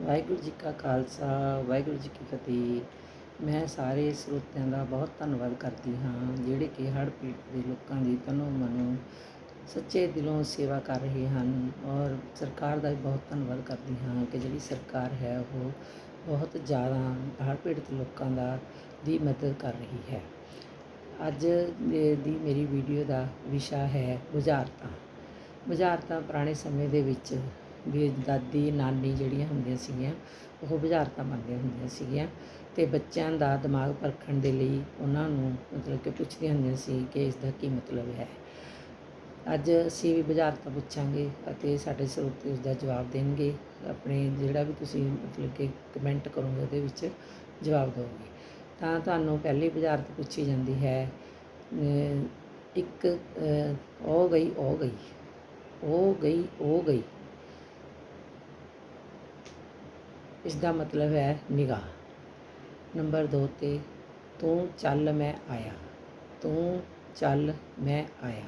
ਵਾਹਿਗੁਰੂ ਜੀ ਕਾ ਖਾਲਸਾ, ਵਾਹਿਗੁਰੂ ਜੀ ਕੀ ਫਤਿਹ। ਮੈਂ ਸਾਰੇ ਸਰੋਤਿਆਂ ਦਾ ਬਹੁਤ ਧੰਨਵਾਦ ਕਰਦੀ ਹਾਂ, ਜਿਹੜੇ ਕਿ ਹੜ੍ਹ ਪੀੜਤ ਦੇ ਲੋਕਾਂ ਦੀ ਤਨੋਂ ਮਨੋਂ ਸੱਚੇ ਦਿਲੋਂ ਸੇਵਾ ਕਰ ਰਹੇ ਹਨ ਔਰ ਸਰਕਾਰ ਦਾ ਵੀ ਬਹੁਤ ਧੰਨਵਾਦ ਕਰਦੀ ਹਾਂ ਕਿ ਜਿਹੜੀ ਸਰਕਾਰ ਹੈ, ਉਹ ਬਹੁਤ ਜ਼ਿਆਦਾ ਹੜ੍ਹ ਪੀੜਤ ਲੋਕਾਂ ਦਾ ਦੀ ਮਦਦ ਕਰ ਰਹੀ ਹੈ। ਅੱਜ ਦੀ ਮੇਰੀ ਵੀਡੀਓ ਦਾ ਵਿਸ਼ਾ ਹੈ, ਬੁਝਾਰਤਾਂ। ਬੁਝਾਰਤਾਂ ਪੁਰਾਣੇ ਸਮੇਂ ਦੇ ਵਿੱਚ ਵੀ ਦਾਦੀ, ਨਾਨੀ ਜਿਹੜੀਆਂ ਹੁੰਦੀਆਂ ਸੀਗੀਆਂ, ਉਹ ਬੁਝਾਰਤਾਂ ਮੰਗਦੀਆਂ ਹੁੰਦੀਆਂ ਸੀਗੀਆਂ ਤੇ ਬੱਚਿਆਂ ਦਾ ਦਿਮਾਗ ਪਰਖਣ ਦੇ ਲਈ ਉਹਨਾਂ ਨੂੰ ਮਤਲਬ ਕਿ ਪੁੱਛਦੀਆਂ ਹੁੰਦੀਆਂ ਸੀ ਕਿ ਇਸ ਦਾ ਕੀ ਮਤਲਬ ਹੈ। ਅੱਜ ਅਸੀਂ ਵੀ ਬੁਝਾਰਤਾਂ ਪੁੱਛਾਂਗੇ ਅਤੇ ਸਾਡੇ ਸਰੋਤੇ ਉਸ ਦਾ ਜਵਾਬ ਦੇਣਗੇ। ਆਪਣੇ ਜਿਹੜਾ ਵੀ ਤੁਸੀਂ ਮਤਲਬ ਕਿ ਕਮੈਂਟ ਕਰੋਗੇ ਉਹਦੇ ਵਿੱਚ ਜਵਾਬ ਦਿਓਗੇ ਤਾਂ ਤੁਹਾਨੂੰ ਪਹਿਲੀ ਬੁਝਾਰਤ ਪੁੱਛੀ ਜਾਂਦੀ ਹੈ ਇੱਕ ਉਹ ਗਈ ਉਹ ਗਈ ਉਹ ਗਈ ਉਹ ਗਈ। ਇਸ ਦਾ ਮਤਲਬ ਹੈ ਨਿਗਾਹ। ਨੰਬਰ 2 ਤੇ, ਤੂੰ ਚੱਲ ਮੈਂ ਆਇਆ। ਤੂੰ ਚੱਲ ਮੈਂ ਆਇਆ।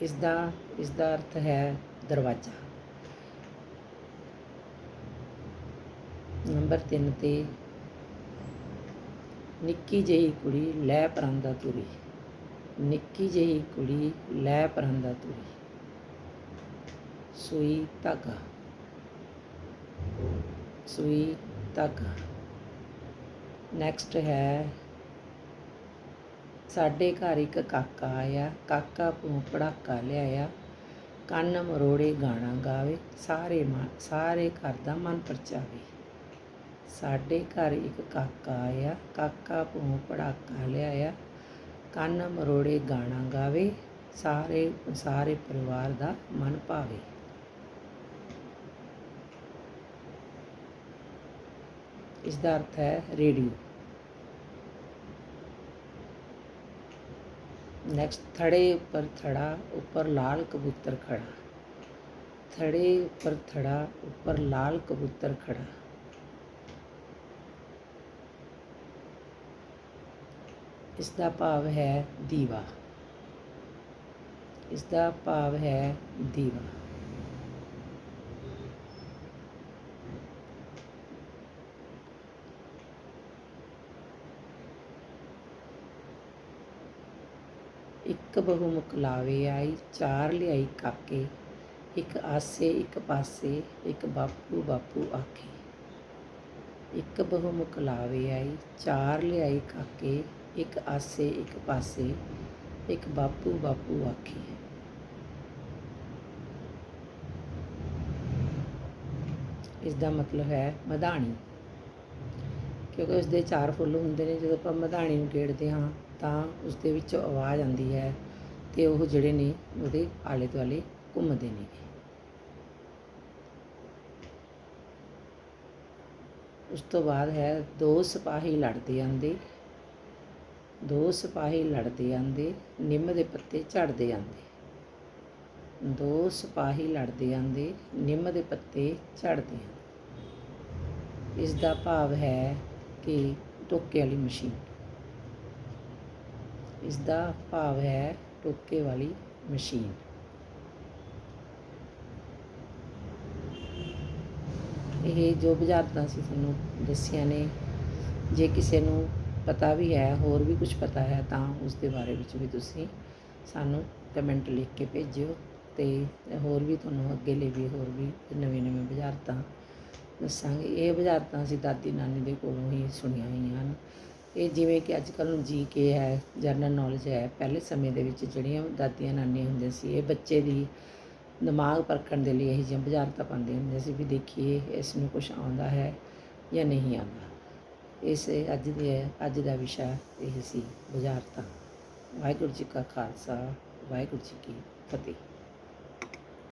ਇਸ ਦਾ ਇਸ ਦਾ ਅਰਥ ਹੈ ਦਰਵਾਜ਼ਾ। ਨੰਬਰ 3 ਤੇ, ਨਿੱਕੀ ਜਿਹੀ ਕੁੜੀ ਲੈ ਪਰਾਂਦਾ ਤੁਰੀ। ਨਿੱਕੀ ਜਿਹੀ ਕੁੜੀ ਲੈ ਪਰਾਂਦਾ ਤੁਰੀ। ਸੂਈ ਧਾਗਾ। ਸੂਈ ਧਾਗਾ। ਨੈਕਸਟ ਹੈ, ਸਾਡੇ ਘਰ ਇੱਕ ਕਾਕਾ ਆਇਆ। ਕਾਕਾ ਭੂੰ ਪੜਾਕਾ ਲਿਆਇਆ। ਕੰਨ ਮਰੋੜੇ ਗਾਣਾ ਗਾਵੇ। ਸਾਰੇ ਮਨ, ਸਾਰੇ ਘਰ ਦਾ ਮਨ ਪਰਚਾਵੇ। ਸਾਡੇ ਘਰ ਇੱਕ ਕਾਕਾ ਆਇਆ। ਕਾਕਾ ਭੂੰ ਪੜਾਕਾ ਲਿਆਇਆ। ਕੰਨ ਮਰੋੜੇ ਗਾਣਾ ਗਾਵੇ। ਸਾਰੇ ਸਾਰੇ ਪਰਿਵਾਰ ਦਾ ਮਨ ਭਾਵੇ। ਇਸ ਦਾ ਅਰਥ ਹੈ ਰੇਡੀਓ ਨੈਕਸਟ ਥੜੇ ਉੱਪਰ ਥੜਾ ਉੱਪਰ ਲਾਲ ਕਬੂਤਰ ਖੜਾ ਥੜੇ ਉੱਪਰ ਥੜਾ ਉੱਪਰ ਲਾਲ ਕਬੂਤਰ ਖੜਾ ਇਸ ਦਾ ਭਾਵ ਹੈ ਦੀਵਾ ਇਸ ਦਾ ਭਾਵ ਹੈ ਦੀਵਾ ਇੱਕ ਬਹੂ ਮੁਕਲਾਵੇ ਆਈ, ਚਾਰ ਲਿਆਈ ਕਾਕੇ, ਇੱਕ ਆਸੇ, ਇੱਕ ਪਾਸੇ, ਇੱਕ ਬਾਪੂ ਬਾਪੂ ਆਖੇ। ਇੱਕ ਬਹੂ ਮੁਕਲਾਵੇ ਆਈ, ਚਾਰ ਲਿਆਈ ਕਾਕੇ, ਇੱਕ ਆਸੇ, ਇੱਕ ਪਾਸੇ, ਇੱਕ ਬਾਪੂ ਬਾਪੂ ਆਖੇ। ਇਸ ਦਾ ਮਤਲਬ ਹੈ, ਮਧਾਣੀ। ਕਿਉਂਕਿ ਉਸ ਦੇ ਚਾਰ ਫੁੱਲ ਹੁੰਦੇ ਨੇ, ਜਦੋਂ ਆਪਾਂ ਮਧਾਣੀ ਨੂੰ ਗੇੜਦੇ ਹਾਂ ਤਾਂ ਉਸ ਦੇ ਵਿੱਚੋਂ ਆਵਾਜ਼ ਆਉਂਦੀ ਹੈ ਤੇ ਉਹ ਜਿਹੜੇ ਨੇ ਉਹਦੇ ਆਲੇ ਦੁਆਲੇ ਘੁੰਮਦੇ ਨੇ। ਉਸ ਤੋਂ ਬਾਅਦ ਹੈ, ਦੋ ਸਿਪਾਹੀ ਲੜਦੇ ਆਂਦੇ ਦੋ ਸਿਪਾਹੀ ਲੜਦੇ ਆਂਦੇ ਨਿੰਮ ਦੇ ਪੱਤੇ ਝੜਦੇ ਆਂਦੇ ਦੋ ਸਿਪਾਹੀ ਲੜਦੇ ਆਂਦੇ ਨਿੰਮ ਦੇ ਪੱਤੇ ਝੜਦੇ ਆਂਦੇ ਇਸ ਦਾ ਭਾਵ ਹੈ ਕਿ ਟੋਕੇ ਵਾਲੀ ਮਸ਼ੀਨ। ਇਸ ਦਾ ਭਾਵ ਹੈ ਟੋਕੇ ਵਾਲੀ ਮਸ਼ੀਨ। ਇਹ ਜੋ ਬੁਝਾਰਤਾਂ ਸੀ ਤੁਹਾਨੂੰ ਦੱਸੀਆਂ ਨੇ, ਜੇ ਕਿਸੇ ਨੂੰ ਪਤਾ ਵੀ ਹੈ, ਹੋਰ ਵੀ ਕੁਝ ਪਤਾ ਹੈ, ਤਾਂ ਉਸ ਦੇ ਬਾਰੇ ਵਿੱਚ ਵੀ ਤੁਸੀਂ ਸਾਨੂੰ ਕਮੈਂਟ ਲਿਖ ਕੇ ਭੇਜਿਓ ਤੇ ਹੋਰ ਵੀ ਤੁਹਾਨੂੰ ਅੱਗੇ ਲਈ ਵੀ ਹੋਰ ਵੀ ਨਵੇਂ ਨਵੇਂ ਬੁਝਾਰਤਾਂ ਦੱਸਾਂਗੇ। ਇਹ ਬੁਝਾਰਤਾਂ ਅਸੀਂ ਦਾਦੀ ਨਾਨੀ ਦੇ ਕੋਲੋਂ ਹੀ ਸੁਣੀਆਂ ਹੋਈਆਂ ਹਨ। ਇਹ ਜਿਵੇਂ ਕਿ ਅੱਜ ਕੱਲ੍ਹ ਨੂੰ ਜੀ ਕੇ ਹੈ ਜਨਰਲ ਨੌਲੇਜ ਹੈ, ਪਹਿਲੇ ਸਮੇਂ ਦੇ ਵਿੱਚ ਜਿਹੜੀਆਂ ਦਾਦੀਆਂ ਨਾਨੀਆਂ ਹੁੰਦੀਆਂ ਸੀ, ਇਹ ਬੱਚੇ ਦੀ ਦਿਮਾਗ ਪਰਖਣ ਦੇ ਲਈ ਇਹ ਜਿਹੀਆਂ ਬੁਝਾਰਤਾਂ ਪਾਉਂਦੇ ਹੁੰਦੇ ਸੀ ਵੀ ਦੇਖੀਏ ਇਸ ਨੂੰ ਕੁਝ ਆਉਂਦਾ ਹੈ ਜਾਂ ਨਹੀਂ ਆਉਂਦਾ। ਇਸ ਅੱਜ ਦੇ, ਅੱਜ ਦਾ ਵਿਸ਼ਾ ਇਹ ਸੀ ਬੁਝਾਰਤਾਂ। ਵਾਹਿਗੁਰੂ ਜੀ ਕਾ ਖਾਲਸਾ, ਵਾਹਿਗੁਰੂ ਜੀ ਕੀ ਫਤਿਹ।